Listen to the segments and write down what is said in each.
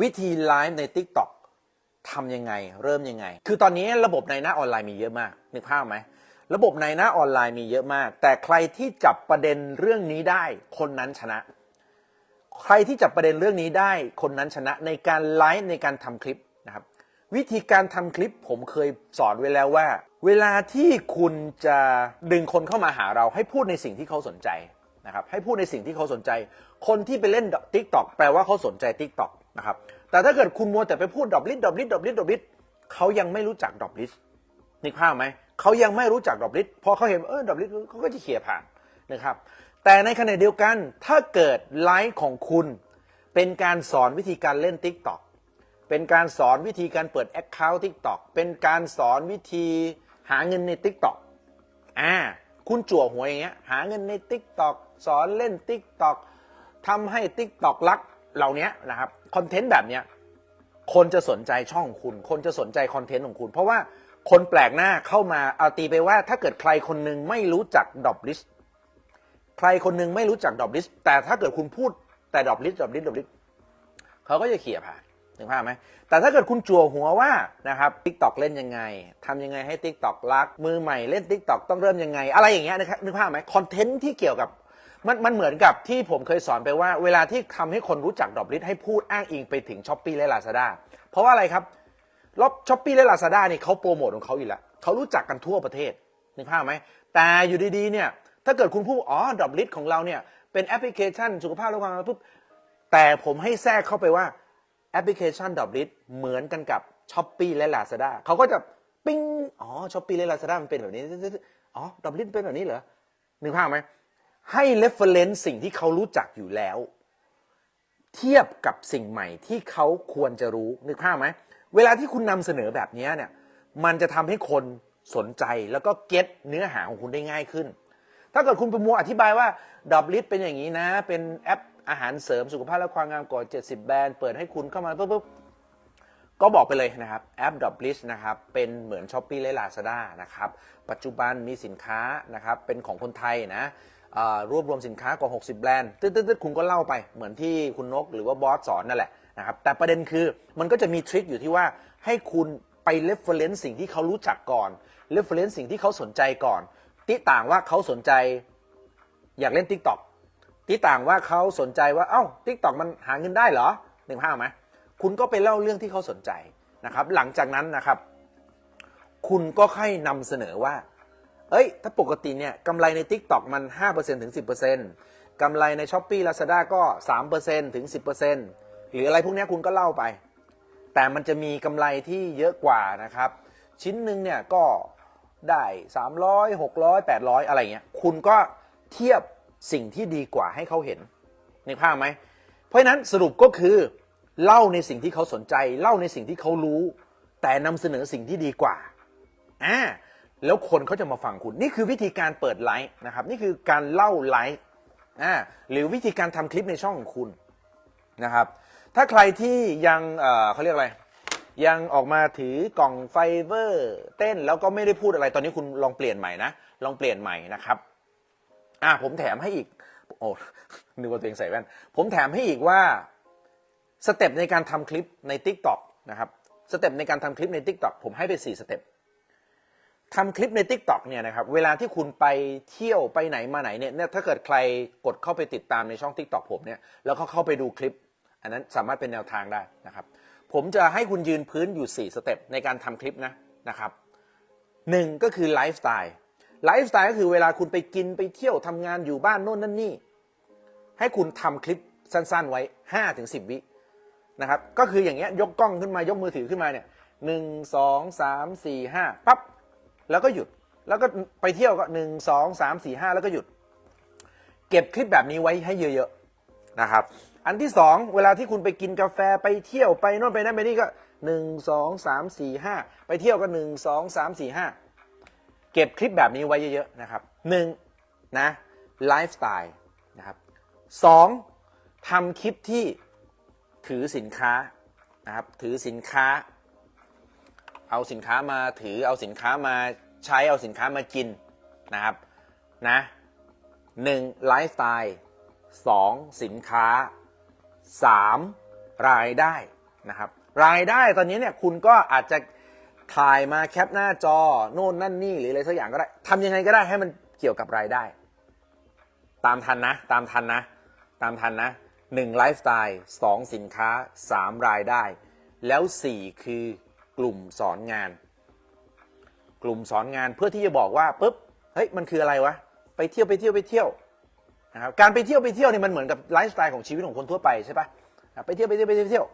วิธีไลฟ์ใน TikTok ทำยังไง เริ่มยังไง คือตอนนี้ระบบในหน้าออนไลน์มีเยอะมาก นึกภาพไหม ระบบในหน้าออนไลน์มีเยอะมาก แต่ใครที่จับประเด็นเรื่องนี้ได้ คนนั้นชนะ ใครที่จับประเด็นเรื่องนี้ได้ คนนั้นชนะในการไลฟ์ในการทำคลิปนะครับ วิธีการทำคลิปผมเคยสอนไว้แล้วว่า เวลาที่คุณจะดึงคนเข้ามาหาเราให้พูดในสิ่งที่เขาสนใจนะครับให้พูดในสิ่งที่เขาสนใจ คนที่ไปเล่น t ิ k t o k แปลว่าเขาสนใจ t ิ k t o k นะครับแต่ถ้าเกิดคุณมัวแต่ไปพูดดอบลิสดอบลิสดอบลิสดอบลิสเขายังไม่รู้จักดอบลิสนึกภาพไหมเขายังไม่รู้จักดอบลิสพอเขาเห็นเออดอบลิสเขาก็จะเขี่ยผ่านนะครับ แต่ในขณะเดียวกันถ้าเกิดไลฟ์ของคุณเป็นการสอนวิธีการเล่น t ิ k t o k เป็นการสอนวิธีการเปิด Account TikTok เป็นการสอนวิธีหาเงินใน TikTok อ่าคุณจั่วหัวอย่างเงี้ยหาเงินใน TikTok สอนเล่น TikTok ทำให้ TikTok รัก เหล่านี้นะครับคอนเทนต์แบบเนี้ยคนจะสนใจช่องของคุณ คนจะสนใจคอนเทนต์ของคุณ เพราะว่าคนแปลกหน้าเข้ามาเอาตีไปว่าถ้าเกิดใครคนหนึงไม่รู้จักดอบลิสใครคนหนึงไม่รู้จักดอบลิสแต่ถ้าเกิดคุณพูดแต่ดอบลิสดอบลิสดอบลิสเขาก็จะเขี่ยผ่านนึกภาพไหมแต่ถ้าเกิดคุณจั่วหัวว่านะครับ t ิ k t o k เล่นยังไงทำยังไงให้ t ิ k t o k รักมือใหม่เล่น t ิ k t o k ต้องเริ่มยังไง อะไรอย่างเงี้ยนะครับนึกภาพไหมคอนเทนต์ที่เกี่ยวกับ มันมันเหมือนกับที่ผมเคยสอนไปว่า เวลาที่ทำให้คนรู้จักดอบลิสให้พูดอ้างอิงไปถึงช้อปปี้และลาซาด้าเพราะว่าอะไรครับรอบช้อปปี้และลาซาด้านี่เขาโปรโมทของเขาอยู่แล้วเขารู้จักกันทั่วประเทศนึกภาพไหมแต่อยู่ดีๆเนี่ยถ้าเกิดคุณพูดอ๋อดอบลิสของเราเนี่ยเป็นแอปพลิเคชันสุขภาพและความงามปุ๊บแต่ผมให้แทรกเข้าไปว่าแอปพลิเคชันดอบลิสเหมือนกันกับ s h อ p e e และ Lazada เขาก็จะปิ้งอ๋อ s h อ p e e และ Lazada มันเป็นแบบนี้อ๋อดอบลิสเป็นแบบนี้เหรอนึกภาพไหม ให้ reference สิ่งที่เขารู้จักอยู่แล้ว เทียบกับสิ่งใหม่ที่เขาควรจะรู้นึกภาพไหมเวลาที่คุณนำเสนอแบบนี้เนี่ยมันจะทำให้คนสนใจแล้วก็เก็ตเนื้อหาของคุณได้ง่ายขึ้น ถ้าเกิดคุณประมัวอธิบายว่าดอบลิสเป็นอย่างนี้นะ เป็นแอปอาหารเสริมสุขภาพและความงามกว่า70 แบรนด์เปิดให้คุณเข้ามาปุ๊บปุ๊บก็บอกไปเลยนะครับแอปดอบลิสนะครับ เป็นเหมือน s h อ p e e และ Lazada นะครับ ปัจจุบันมีสินค้านะครับ เป็นของคนไทยนะ รวบรวมสินค้ากว่า 60 แบรนด์ตึ๊ดๆคุณก็เล่าไปเหมือนที่คุณนกหรือว่าบอสสอนนั่นแหละนะครับแต่ประเด็นคือมันก็จะมีทริคอยู่ที่ว่าให้คุณไป reference สิ่งที่เขารู้จักก่อน reference สิ่งที่เขาสนใจก่อนติต่างว่าเขาสนใจอยากเล่น t ิ k t o k ที่ต่างว่าเขาสนใจว่า เอ้า t ิ k t o k มันหาเงินได้เหรอหนึ่งภาไหมคุณก็ไปเล่าเรื่องที่เขาสนใจนะครับ หลังจากนั้นนะครับ คุณก็ค่อยนำเสนอว่า เอ้ย ถ้าปกติเนี่ยกำไรใน TikTok มัน 5%ถึง 10%กำไรใน s h อ p e e Lazada ก็ 3%ถึง 10%หรืออะไรพวกนี้คุณก็เล่าไป แต่มันจะมีกำไรที่เยอะกว่านะครับ ชิ้นหนึ่งเนี่ยก็ได้ 300 600 800 อะไรเงี้ย คุณก็เทียบสิ่งที่ดีกว่าให้เขาเห็นในภาพไหม เพราะฉะนั้นสรุปก็คือเล่าในสิ่งที่เขาสนใจ เล่าในสิ่งที่เขารู้ แต่นำเสนอสิ่งที่ดีกว่าอ่า แล้วคนเขาจะมาฟังคุณ นี่คือวิธีการเปิดไลฟ์นะครับ นี่คือการเล่าไลฟ์อ่าหรือวิธีการทำคลิปในช่องของคุณนะครับ ถ้าใครที่ยังเอ่อเขาเรียกอะไร ยังออกมาถือกล่องไฟเบอร์เต้นแล้วก็ไม่ได้พูดอะไรตอนนี้คุณลองเปลี่ยนใหม่นะลองเปลี่ยนใหม่นะครับอะผมแถมให้อีกโอ้นึกว่าตัวเองใส่แว่น ผมแถมให้อีกว่าสเต็ปในการทำคลิปใน Tik t o อกนะครับสเต็ปในการทำคลิปใน Tik t o อกผมให้ไป 4 สเต็ป ทำคลิปใน Tik t o อกเนี่ยนะครับเวลาที่คุณไปเที่ยวไปไหนมาไหนเนี่ยถ้าเกิดใครกดเข้าไปติดตามในช่อง Tik t o อกผมเนี่ยแล้วก็เข้าไปดูคลิป อันนั้นสามารถเป็นแนวทางได้นะครับผมจะให้คุณยืนพื้นอยู่ 4 สเต็ปในการทำคลิปนะนะครับหนึ่งก็คือไลฟ์สไตล์ไลฟ์สไตล์ก็คือเวลาคุณไปกินไปเที่ยวทำงานอยู่บ้านโน่นนั่นนี่ ให้คุณทำคลิปสั้นๆไว้5้าถึงสิวินะครับก็คืออย่างเงี้ยยกกล้องขึ้นมายกมือถือขึ้นมาเนี่ยหนึ่งสองสามสี่ห้าปั๊บ แล้วก็หยุด แล้วก็ไปเที่ยวก็หนึ่งสองสามสี่ห้าแล้วก็หยุด เก็บคลิปแบบนี้ไว้ให้เยอะๆนะครับ อันที่สองเวลาที่คุณไปกินกาแฟไปเที่ยวไปโน่นไปนั่นไปนี่ก็หนึ่งสองสามสี่ห้าไปเที่ยวก็หนึ่งสองสามสี่ห้าเก็บคลิปแบบนี้ไว้เยอะๆนะครับหนึ่งนะไลฟ์สไตล์นะครับสองทำคลิปที่ถือสินค้านะครับถือสินค้า เอาสินค้ามาถือเอาสินค้ามาใช้เอาสินค้ามากินนะครับนะหนึ่งไลฟ์สไตล์สองสินค้าสามรายได้นะครับรายได้ตอนนี้เนี่ยคุณก็อาจจะถ่ายมาแคปหน้าจอโน่นนั่นนี่หรืออะไรสักอย่างก็ได้ทำยังไงก็ได้ให้มันเกี่ยวกับรายได้ ตามทันนะ ตามทันนะ ตามทันนะหนึ่งไลฟ์สไตล์สองสินค้าสามรายได้ แล้วสี่คือ กลุ่มสอนงาน กลุ่มสอนงานเพื่อที่จะบอกว่าปุ๊บเฮ้ยมันคืออะไรวะไปเที่ยวไปเที่ยวไปเที่ยวนะครับการไปเที่ยวไปเที่ยวนี่มันเหมือนกับไลฟ์สไตล์ของชีวิตของคนทั่วไปใช่ปะไปเที่ยวไปเที่ยวไปเที่ยว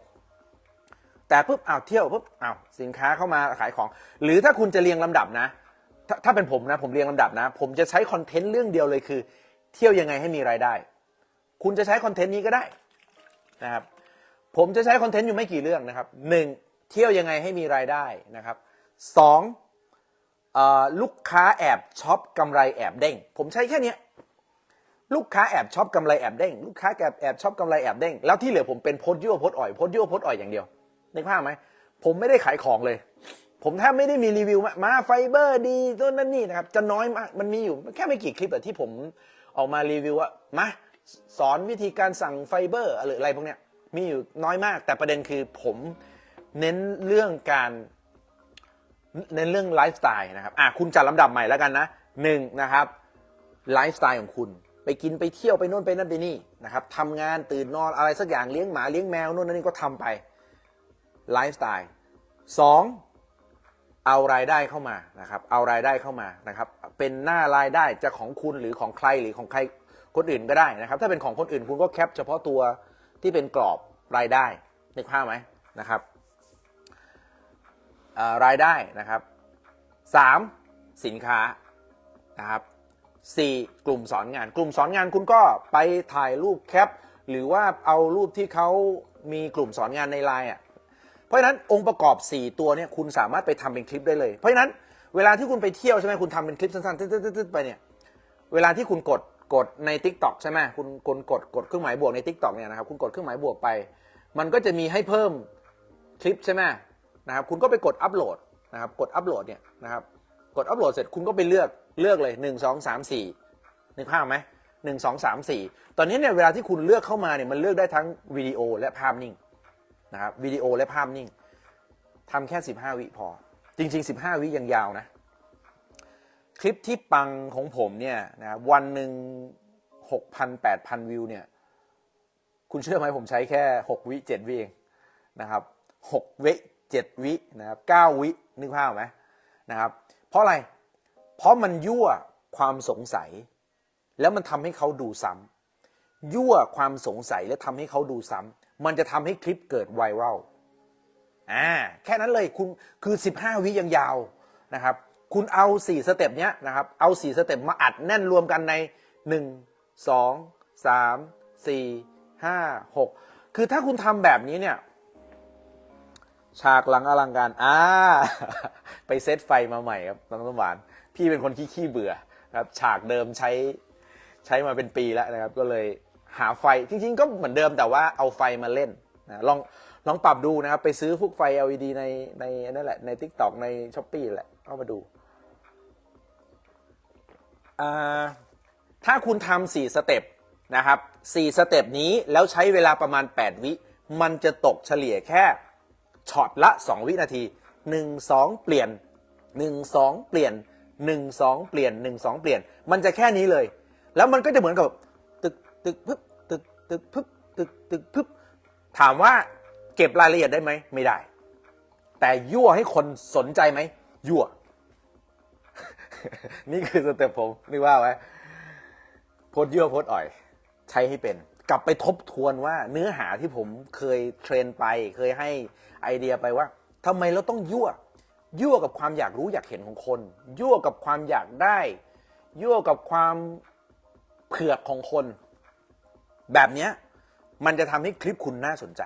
แต่ปุ๊บอ้าวเที่ยวปุ๊บอ้าวสินค้าเข้ามาขายของ หรือถ้าคุณจะเรียงลำดับนะถถ้าเป็นผมนะผมเรียงลำดับนะ ผมจะใช้คอนเทนต์เรื่องเดียวเลยคือ เที่ยวยังไงให้มีรายได้ คุณจะใช้คอนเทนต์นี้ก็ได้นะครับผมจะใช้คอนเทนต์อยู่ไม่กี่เรื่องนะครับหนึ่ง เที่ยวยังไงให้มีรายได้นะครับสองลูกค้าแอบช็อปกำไรแอบเด้ง ผมใช้แค่นี้ลูกค้าแอบช็อปกำไรแอบเด้งลูกค้าแอบแอบช็อปกำไรแอบเด้งแล้วที่เหลือผมเป็นโพสต์ยั่วโพสต์อ่อยโพสต์ยั่วโพสต์อ่อยอย่างเดียวนึกภาพไหมผมไม่ได้ขายของเลย ผมแทบไม่ได้มีรีวิวมาไฟเบอร์ดีต้นนั่นนี่นะครับจะน้อยมากมันมีอยู่แค่ไม่กี่คลิปอะที่ผมออกมารีวิวว่ามาสอนวิธีการสั่งไฟเบอร์ออะไรพวกเนี้ยมีอยู่น้อยมากแต่ประเด็นคือผม เน้นเรื่องการเน้นเรื่องไลฟ์สไตล์นะครับอะคุณจัดลำดับใหม่แล้วกันนะหนึ่งนะครับไลฟ์สไตล์ของคุณ ไปกินไปเที่ยวไปโน่นไปนั่นไปนี่นะครับทำงานตื่นนอนอะไรสักอย่างเลี้ยงหมาเลี้ยงแมวโน่นนั่นนี่ก็ทำไปไลฟ์สไตล์สองเอารายได้เข้ามานะครับ เอารายได้เข้ามานะครับ เป็นหน้ารายได้จะของคุณหรือของใครหรือของใครคนอื่นก็ได้นะครับ ถ้าเป็นของคนอื่นคุณก็แคปเฉพาะตัวที่เป็นกรอบรายได้นึกภาพไหมนะครับ รายได้นะครับ 3. สินค้านะครับ 4. กลุ่มสอนงาน กลุ่มสอนงานคุณก็ไปถ่ายรูปแคป หรือว่าเอารูปที่เขามีกลุ่มสอนงานในไลน์อะเพราะฉะนั้นองค์ประกอบ 4 ตัวเนี่ยคุณสามารถไปทำเป็นคลิปได้เลย เพราะฉะนั้นเวลาที่คุณไปเที่ยวใช่ไหมคุณทำเป็นคลิปสั้นๆตึ๊ดๆไปเนี่ยเวลาที่คุณกดกดใน Tik t o อกใช่ไหมคุณคุณกดกดเครื่องหมายบวกใน Tik t o อกเนี่ยนะครับคุณกดเครื่องหมายบวกไป มันก็จะมีให้เพิ่มคลิปใช่ไหม นะครับคุณก็ไปกดอัปโหลดนะครับกดอัปโหลดเนี่ยนะครับกดอัปโหลดเสร็จคุณก็ไปเลือกเลือกเลย 1 2 3 4นึกภาพไหมหนึ่งสองสามสี่ตอนนี้เนี่ยเวลาที่คุณเลือกเข้ามาเนี่ยมันเลือกได้ทั้งวิดีโอและภาพนิ่งนะครับวิดีโอและภาพนิ่งทำแค่ 15 วิพอ จริง ๆ 15 วิยังยาวนะ คลิปที่ปังของผมเนี่ยนะวันหนึ่งหกพันแปดพันวิวเนี่ยคุณเชื่อไหมผมใช้แค่หกวิเจ็ดวิเองนะครับหกวิ เจ็ดวินะครับเก้าวินึกภาพไหมนะครับ เพราะอะไร เพราะมันยั่วความสงสัย แล้วมันทำให้เขาดูซ้ำยั่วความสงสัยและทำให้เขาดูซ้ำมันจะทำให้คลิปเกิดไวรัลอ่าแค่นั้นเลยคุณคือ 15 วิยังยาวนะครับ คุณเอา 4 สเต็ปเนี้ยนะครับ เอา 4 สเต็ปมาอัดแน่นรวมกันใน 1 2 3 4 5 6 คือถ้าคุณทำแบบนี้เนี่ย ฉากหลังอลังการอ่าไปเซตไฟมาใหม่ครับน้องน้ำหวาน พี่เป็นคนขี้ขี้เบื่อครับ ฉากเดิมใช้ใช้มาเป็นปีแล้วนะครับ ก็เลยหาไฟจริงๆ ก็เหมือนเดิมแต่ว่าเอาไฟมาเล่นนะลองลองปรับดูนะครับ ไปซื้อพวกไฟ LED ในในนั่นแหละใน Tik t o อกใน s h อ p e e แหละเข้ามาดูาถ้าคุณทำสี่สเต็ปนะครับสี่สเต็ปนี้แล้วใช้เวลาประมาณ 8 วิ มันจะตกเฉลี่ยแค่ ช็อตละ 2 วินาที 1 2 เปลี่ยน 1 2 เปลี่ยน 1 2 เปลี่ยน 1 2 เปลี่ยน มันจะแค่นี้เลย แล้วมันก็จะเหมือนกับตึกตึกพึบตึกตึกพึบตึกตึกพึบถามว่าเก็บรายละเอียดได้ไหมไม่ได้ แต่ยั่วให้คนสนใจไหมยั่ว นี่คือสเต็ปผมนึกว่าไว้โพสต์ยั่วโพสต์อ่อย ใช้ให้เป็น ลับไปทบทวนว่าเนื้อหาที่ผมเคยเทรนไป เคยให้ไอเดียไปว่าทำไมเราต้องยั่วยั่วกับความอยากรู้อยากเห็นของคน ยั่วกับความอยากได้ ยั่วกับความเผือกของคน แบบเนี้ยมันจะทำให้คลิปคุณน่าสนใจ